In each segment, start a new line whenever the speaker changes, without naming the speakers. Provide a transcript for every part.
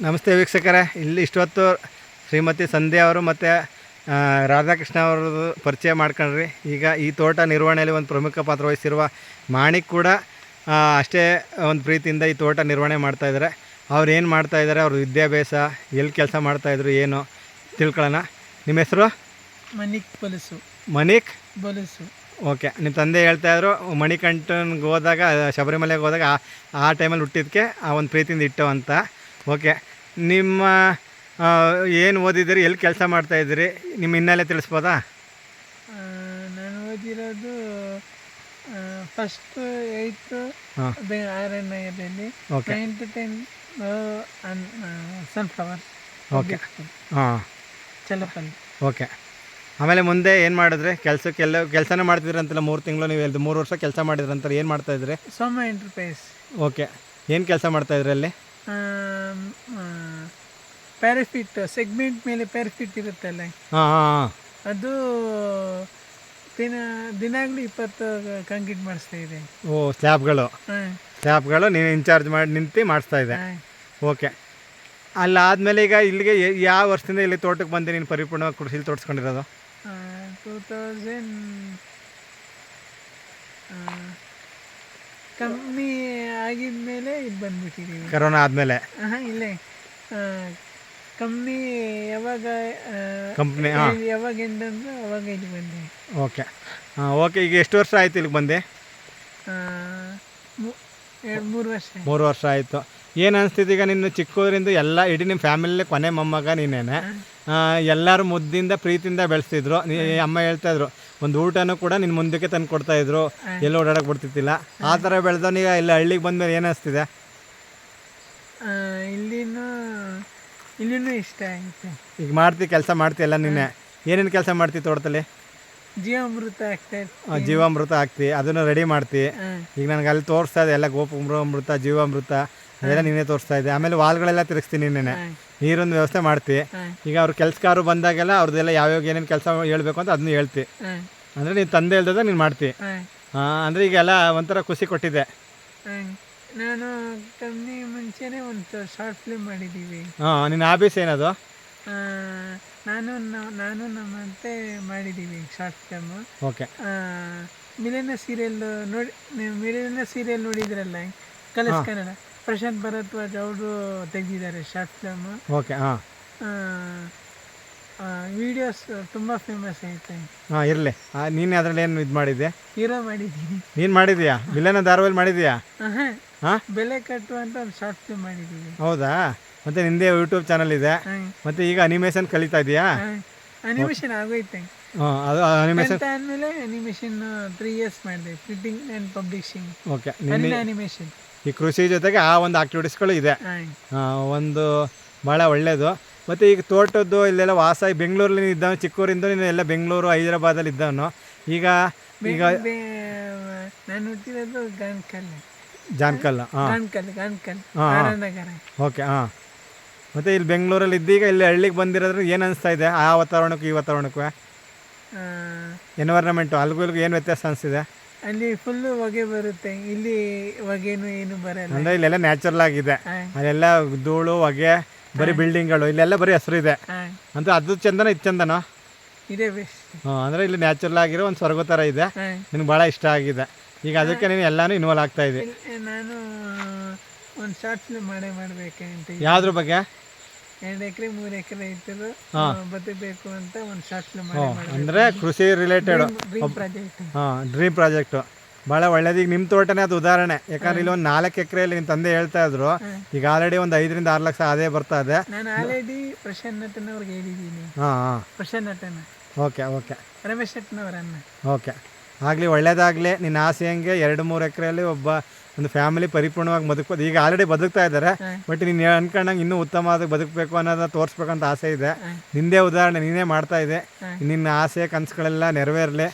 ನಮಸ್ತೆ ವೀಕ್ಷಕರೇ. ಇಲ್ಲಿ ಇಷ್ಟೊತ್ತು ಶ್ರೀಮತಿ ಸಂಧ್ಯಾ ಅವರು ಮತ್ತು ರಾಧಾಕೃಷ್ಣ ಅವ್ರದ್ದು ಪರಿಚಯ ಮಾಡ್ಕೊಂಡ್ರಿ. ಈಗ ಈ ತೋಟ ನಿರ್ವಹಣೆಯಲ್ಲಿ ಒಂದು ಪ್ರಮುಖ ಪಾತ್ರ ವಹಿಸಿರುವ ಮಾಣಿಕ್ ಕೂಡ ಅಷ್ಟೇ ಒಂದು ಪ್ರೀತಿಯಿಂದ ಈ ತೋಟ ನಿರ್ವಹಣೆ ಮಾಡ್ತಾಯಿದ್ದಾರೆ ಅವ್ರು ಏನು ಮಾಡ್ತಾಯಿದ್ದಾರೆ ಅವ್ರ ವಿದ್ಯಾಭ್ಯಾಸ ಎಲ್ಲಿ ಕೆಲಸ ಮಾಡ್ತಾಯಿದ್ರು ಏನು ತಿಳ್ಕೊಳ್ಳೋಣ. ನಿಮ್ಮ ಹೆಸರು?
ಮನಿಕ್ ಬಲಸು.
ಮಣಿಕ್?
ಬಲಸು.
ಓಕೆ. ನಿಮ್ಮ ತಂದೆ ಹೇಳ್ತಾ ಇದ್ರು ಮಣಿಕಂಠನ್ಗೆ ಹೋದಾಗ ಶಬರಿಮಲೆಗೆ ಹೋದಾಗ ಆ- ಆ ಟೈಮಲ್ಲಿ ಹುಟ್ಟಿದ್ದಕ್ಕೆ ಆ ಒಂದು ಪ್ರೀತಿಯಿಂದ ಇಟ್ಟು ಅಂತ ಓಕೆ. ನಿಮ್ಮ ಏನು ಓದಿದ್ದೀರಿ ಎಲ್ಲಿ ಕೆಲಸ ಮಾಡ್ತಾ ಇದ್ದೀರಿ? ನಿಮ್ಮ ಹಿನ್ನೆಲೆ ತಿಳಿಸ್ಬೋದಾ?
ನಾನು ಓದಿರೋದು ಫಸ್ಟ್ ಏಯ್ತು
ಹಾಂ.
ಆರಣ್ಯದಲ್ಲಿ
okay.
Ninth ten sunflower
okay. ಹಾಂ.
ಚಲಪಲ್ಲಿ
ಓಕೆ. ಆಮೇಲೆ ಮುಂದೆ ಏನು ಮಾಡಿದ್ರೆ? ಕೆಲಸಕ್ಕೆಲ್ಲ ಕೆಲಸನೇ ಮಾಡ್ತಿದ್ರಂತಲ್ಲ ಮೂರು ತಿಂಗಳು ನೀವು ಹೇಳಿದ್ರು ಮೂರು ವರ್ಷ ಕೆಲಸ ಮಾಡಿದ್ರಂತಾರೆ ಏನು ಮಾಡ್ತಾ ಮಾಡ್ತಾಯಿದ್ರಿ
ಸೋಮ ಎಂಟರ್ಪ್ರೈಸ್
ಓಕೆ. ಏನು ಕೆಲಸ ಮಾಡ್ತಾಯಿದ್ರಿ ಅಲ್ಲಿ?
ಪ್ಯಾರಾಫಿಟ್ ಸೆಗ್ಮೆಂಟ್ ಮೇಲೆ ಪ್ಯಾರಾಫಿಟ್ ಇರುತ್ತಲ್ಲ ಅದು ದಿನ ದಿನಾಗ್ಲೂ ಇಪ್ಪತ್ತು ಕಂಕ್ರೀಟ್ ಮಾಡಿಸ್ತಾ ಇದೆ.
ಓ ಸ್ಲ್ಯಾಬ್ಗಳು ಸ್ಲ್ಯಾಬ್ಗಳು ನೀನು ಇನ್ಚಾರ್ಜ್ ಮಾಡಿ ನಿಂತು ಮಾಡಿಸ್ತಾ ಇದೆ.
Okay
okay. ಅಲ್ಲಾದಮೇಲೆ ಈಗ ಇಲ್ಲಿಗೆ ಯಾವ ವರ್ಷದಿಂದ ಇಲ್ಲಿ ತೋಟಕ್ಕೆ ಬಂದು ನೀನು ಪರಿಪೂರ್ಣವಾಗಿ ಕೃಷಿಲಿ ತೋರಿಸ್ಕೊಂಡಿರೋದು?
ಟೂ ತೌಸಂಡ್ ಕಮ್ಮಿ ಆಗಿದ್ಮೇಲೆ ಇದು ಬಂದ್ಬಿಟ್ಟಿದ್ದೀವಿ
ಕರೋನಾ ಆದಮೇಲೆ.
ಹಾಂ ಇಲ್ಲೇ. ಕಮ್ಮಿ ಯಾವಾಗ
ಕಂಪ್ನಿ
ಯಾವಾಗ ಎಂದಂದ್ರೆ ಅವಾಗ ಇಲ್ಲಿ ಬಂದೆ.
ಓಕೆ. ಹಾಂ ಓಕೆ ಈಗ ಎಷ್ಟು ವರ್ಷ ಆಯಿತು ಇಲ್ಲಿಗೆ ಬಂದೆ?
ಎರಡು ಮೂರು ವರ್ಷ
ಮೂರು ವರ್ಷ ಆಯಿತು. ಏನು ಅನಿಸ್ತಿದೆ ಈಗ ನಿನ್ನ ಚಿಕ್ಕದ್ರಿಂದ ಎಲ್ಲ ಇಡೀ ನಿಮ್ಮ ಫ್ಯಾಮಿಲಿ ಕೊನೆ ಮೊಮ್ಮಗ ನೀನೇನೆ. ಎಲ್ಲರೂ ಮುದ್ದಿಂದ ಪ್ರೀತಿಯಿಂದ ಬೆಳೆಸ್ತಿದ್ರು. ನೀ ಅಮ್ಮ ಹೇಳ್ತಾ ಇದ್ರು ಒಂದು ಊಟನೂ ಕೂಡ ನಿನ್ನ ಮುಂದಕ್ಕೆ ತಂದು ಕೊಡ್ತಾಯಿದ್ರು ಎಲ್ಲ ಓಡಾಡಕ್ಕೆ ಬಿಡ್ತಿತ್ತಿಲ್ಲ ಆ ಥರ ಬೆಳೆದವನೀಗ ಇಲ್ಲ ಹಳ್ಳಿಗೆ ಬಂದಮೇಲೆ ಏನು ಅನಿಸ್ತಿದೆ?
ಆ, ಇಲ್ಲಿನೂ ಇಲ್ಲಿನೂ ಇಷ್ಟ ಆಯಿತು.
ಈಗ ಮಾಡ್ತಿ ಕೆಲಸ ಮಾಡ್ತೀಯಲ್ಲ ನಿನ್ನೆ. ಏನೇನು ಕೆಲಸ ಮಾಡ್ತಿ ತೋಟದಲ್ಲಿ?
ಜೀವಾಮೃತ
ಜೀವಾಮೃತ ಹಾಕ್ತಿ ಅದನ್ನ ರೆಡಿ ಮಾಡ್ತಿ. ಈಗ ನನಗೆ ಅಲ್ಲಿ ತೋರಿಸ್ತಾ ಇದೆ ಎಲ್ಲ ಗೋಪುಮ್ರಾಮೃತ ಜೀವಾಮೃತ ಅದೆಲ್ಲ ನೀನೇ ತೋರಿಸ್ತಾ ಇದೆ. ಆಮೇಲೆ ವಾಲ್ಗಳೆಲ್ಲ ತಿರುಗಿಸ್ತೀನಿ ನೀನೆ
ಹಾಂ.
ನೀರೊಂದು ವ್ಯವಸ್ಥೆ ಮಾಡ್ತಿ. ಈಗ ಅವ್ರ ಕೆಲ್ಸಗಾರರು ಬಂದಾಗೆಲ್ಲ ಅವ್ರದ್ದೆಲ್ಲ ಯಾವ್ಯಾವ ಏನೇನು ಕೆಲಸ ಹೇಳ್ಬೇಕು ಅಂತ ಅದನ್ನ ಹೇಳ್ತಿ. ಅಂದ್ರೆ ನೀನು ತಂದೆ ಹೇಳ್ದಾಗ ನೀನು ಮಾಡ್ತಿ. ಅಂದರೆ ಈಗ ಎಲ್ಲ ಒಂಥರ ಖುಷಿ ಕೊಟ್ಟಿದೆ.
ನಾನು ಕಮ್ಮಿ ಮುಂಚೆನೇ ಒಂದು ಶಾರ್ಟ್ ಫಿಲ್ಮ್ ಮಾಡಿದ್ದೀವಿ
ಹಾಂ ನಿನ್ನ ಆಫೀಸ್ ಏನದು?
ನಾನು ನಾನು ನಮ್ಮಂತೆ ಮಾಡಿದ್ದೀವಿ ಶಾರ್ಟ್ ಫಿಲ್ಮ್
ಓಕೆ.
ಮಿಲೇನ ಸೀರಿಯಲ್ ನೋಡಿ ನೀವು ಮಿಲೇನ ಸೀರಿಯಲ್ ನೋಡಿದ್ರಲ್ಲ ಕಲರ್ಸ್ ಕನ್ನಡ. ಪ್ರಶಾಂತ್ ಭರದ್ವಾಜ್ ಅವರು ತೆಗೆದಿದ್ದಾರೆ ಶಾರ್ಟ್ ಫಿಲ್ಮ್
ಓಕೆ ಹಾಂ.
ವಿಡಿಯೋಸ್ ತುಂಬ ಫೇಮಸ್ ಐತೆ.
ಹಾಂ ಇರಲಿ. ನೀನು ಅದರಲ್ಲಿ ಏನು ಇದು ಮಾಡಿದ್ದೆ
ಹೀರೋ ಮಾಡಿದ್ದೀನಿ.
ನೀನು ಮಾಡಿದ್ಯಾ? ಮಿಲನ ಧಾರಾವಾಹಿ ಮಾಡಿದ್ಯಾ?
ಹಾಂ?
ಬೆಲೆ
ಬೆಲೆ ಕಟ್ಟುವಂತ ಒಂದು ಶಾರ್ಟ್ ಫಿಲ್ಮ್ ಮಾಡಿದ್ದೀವಿ.
ಹೌದಾ? ಮತ್ತು ನಿಂದೆ ಯೂಟ್ಯೂಬ್ ಚಾನಲ್ ಇದೆ. ಮತ್ತೆ ಈಗ ಅನಿಮೇಷನ್ ಕಲಿತಾ ಇದೆಯಾ?
ಅನಿಮೇಷನ್ ಆಗೋಯ್ತೆ.
ಹಾಂ ಅದು ಅನಿಮೇಷನ್
ಆದಮೇಲೆ ಅನಿಮೇಷನ್ ತ್ರೀ ಇಯರ್ಸ್ ಮಾಡಿದೆ ಪ್ರಿಂಟಿಂಗ್ ಆ್ಯಂಡ್ ಪಬ್ಲಿಷಿಂಗ್
ಓಕೆ
ಅನಿಲ ಅನಿಮೇಷನ್
ಈ ಕೃಷಿ ಜೊತೆಗೆ ಆ ಒಂದು ಆಕ್ಟಿವಿಟೀಸ್ಗಳು ಇದೆ. ಒಂದು ಭಾಳ ಒಳ್ಳೆಯದು ಮತ್ತು ಈಗ ತೋಟದ್ದು ಇಲ್ಲೆಲ್ಲ ವಾಸ ಬೆಂಗಳೂರಲ್ಲಿ ಇದ್ದವನು ಚಿಕ್ಕೂರಿಂದ ನೀನು ಎಲ್ಲ ಬೆಂಗಳೂರು ಹೈದರಾಬಾದಲ್ಲಿ ಇದ್ದವನು. ಈಗ ಈಗ
ನಾನು ಹುಟ್ಟಿರೋದು ಗಾನ್ಕಲ್
ಜಾನ್ಕಲ್ ಹಾಂ.
ಆರನಗರ
ಓಕೆ ಹಾಂ. ಮತ್ತು ಇಲ್ಲಿ ಬೆಂಗಳೂರಲ್ಲಿ ಇದ್ದೀಗ ಇಲ್ಲಿ ಹಳ್ಳಿಗೆ ಬಂದಿರೋದ್ರೆ ಏನು ಅನಿಸ್ತಾ ಇದೆ? ಆ ವಾತಾವರಣಕ್ಕೂ ಈ ವಾತಾವರಣಕ್ಕೂ? ಎನ್ವೈರ್ನಮೆಂಟು ಅಲ್ಗೂ ಇಲ್ಗೂ ಏನು ವ್ಯತ್ಯಾಸ ಅನಿಸಿದೆ?
ಅಲ್ಲಿ ಫುಲ್ಲು ಹೊಗೆ ಬರುತ್ತೆ. ಇಲ್ಲಿ ಹೊಗೆನು ಏನು ಬರಲ್ಲ.
ಅಂದರೆ ಇಲ್ಲೆಲ್ಲ ನ್ಯಾಚುರಲ್ ಆಗಿದೆ. ಅಲ್ಲೆಲ್ಲ ಧೂಳು ಹೊಗೆ ಬರೀ ಬಿಲ್ಡಿಂಗ್ಗಳು ಇಲ್ಲೆಲ್ಲ ಬರೀ ಹೆಸರು ಇದೆ
ಅಂದರೆ
ಅಂತ ಅದು ಚಂದನ ಇದು ಚಂದನ?
ಇದೇ
ಹಾಂ ಅಂದರೆ ಇಲ್ಲಿ ನ್ಯಾಚುರಲ್ ಆಗಿರೋ ಒಂದು ಸ್ವರ್ಗ ಥರ ಇದೆ. ನಿನಗೆ ಭಾಳ ಇಷ್ಟ ಆಗಿದೆ. ಈಗ ಅದಕ್ಕೆ ನೀನು ಎಲ್ಲಾನು ಇನ್ವಾಲ್ವ್ ಆಗ್ತಾ ಇದೆ.
ನಾನು ಒಂದು ಶಾರ್ಟ್ ಫಿಲ್ಮ್ ಮಾಡೇ ಅಂತ
ಯಾವ್ದ್ರ ಬಗ್ಗೆ?
ಎರಡು ಎಕರೆ ಮೂರು ಎಕರೆ ರೈತರು ಬದುಕಬೇಕು ಅಂತ ಒಂದು ಶಾರ್ಟ್ ಫಿಲ್ಮ್ ಮಾಡೇ ಮಾಡ್ಬೇಕು.
ಕೃಷಿ ರಿಲೇಟೆಡ್
ಡ್ರೀಮ್ ಪ್ರಾಜೆಕ್ಟ್
ಹಾಂ ಡ್ರೀಮ್ ಪ್ರಾಜೆಕ್ಟು ಭಾಳ ಒಳ್ಳೇದು ಈಗ ನಿಮ್ಮ ತೋಟನೇ ಅದು ಉದಾಹರಣೆ. ಯಾಕಂದ್ರೆ ಇಲ್ಲಿ ಒಂದು ನಾಲ್ಕು ಎಕರೆಯಲ್ಲಿ ನಿಮ್ಮ ತಂದೆ ಹೇಳ್ತಾ ಇದ್ರು. ಈಗ ಆಲ್ರೆಡಿ ಒಂದು ಐದರಿಂದ ಆರು ಲಕ್ಷ ಅದೇ ಬರ್ತಾ ಇದೆ.
ನಾನು ಆಲ್ರೆಡಿ ಪ್ರಶಾಂತ್ ನಟನವ್ರಿಗೆ ಹೇಳಿದ್ದೀನಿ.
ಹಾಂ ಹಾಂ. Okay okay.
ರಮೇಶ್ ನಟನವರನ್ನ
ಓಕೆ. ಆಗಲಿ ಒಳ್ಳೇದಾಗಲಿ. ನಿನ್ನ ಆಸೆ ಹಂಗೆ? ಎರಡು ಮೂರು ಎಕರೆಯಲ್ಲಿ ಒಬ್ಬ ಒಂದು ಫ್ಯಾಮಿಲಿ ಪರಿಪೂರ್ಣವಾಗಿ ಬದುಕೋದು ಈಗ ಆಲ್ರೆಡಿ ಬದುಕ್ತಾ ಇದ್ದಾರೆ. ಬಟ್ ನೀನು ಅನ್ಕೊಂಡಂಗೆ ಇನ್ನೂ ಉತ್ತಮವಾದ ಬದುಕಬೇಕು ಅನ್ನೋದನ್ನ ತೋರಿಸ್ಬೇಕಂತ ಆಸೆ ಇದೆ. ನಿಂದೇ ಉದಾಹರಣೆ ನೀನೇ ಮಾಡ್ತಾ ಇದೆ. ನಿನ್ನ ಆಸೆ ಕನಸುಗಳೆಲ್ಲ ನೆರವೇರಲಿ.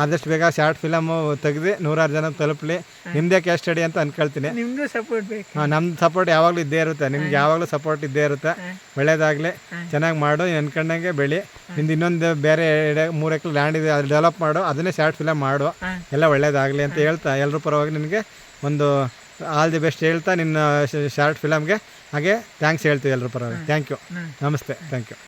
ಆದಷ್ಟು ಬೇಗ ಶಾರ್ಟ್ ಫಿಲಮ್ ತೆಗೆದು ನೂರಾರು ಜನ ತಲುಪಲಿ. ನಿಮ್ಮದೇ ಕ್ಯಾಸ್ಟ್ ಸ್ಟಡಿ ಅಂತ ಅನ್ಕೊಳ್ತೀನಿ.
ಸಪೋರ್ಟ್ ಬೇಕು.
ಹಾಂ ನಮ್ಮ ಸಪೋರ್ಟ್ ಯಾವಾಗಲೂ ಇದ್ದೇ ಇರುತ್ತೆ. ನಿಮ್ಗೆ ಯಾವಾಗಲೂ ಸಪೋರ್ಟ್ ಇದ್ದೇ ಇರುತ್ತೆ. ಒಳ್ಳೇದಾಗಲಿ. ಚೆನ್ನಾಗಿ ಮಾಡು ನೀನು ಅನ್ಕೊಂಡಂಗೆ ಬೆಳಿ. ನಿಂದು ಇನ್ನೊಂದು ಬೇರೆ ಎರಡು ಮೂರು ಎಕರೆ ಲ್ಯಾಂಡ್ ಇದೆ ಅದು ಡೆವಲಪ್ ಮಾಡು ಅದನ್ನೇ ಶಾರ್ಟ್ ಫಿಲಮ್ ಮಾಡು. ಎಲ್ಲ ಒಳ್ಳೇದಾಗಲಿ ಅಂತ ಹೇಳ್ತಾ ಎಲ್ಲರೂ ಪರವಾಗಿ ನಿನಗೆ ಒಂದು ಆಲ್ ದಿ ಬೆಸ್ಟ್ ಹೇಳ್ತಾ ನಿನ್ನ ಶಾರ್ಟ್ ಫಿಲಮ್ಗೆ ಹಾಗೆ ಥ್ಯಾಂಕ್ಸ್ ಹೇಳ್ತೀವಿ ಎಲ್ಲರೂ ಪರವಾಗಿ ಥ್ಯಾಂಕ್ ಯು ನಮಸ್ತೆ. Thank you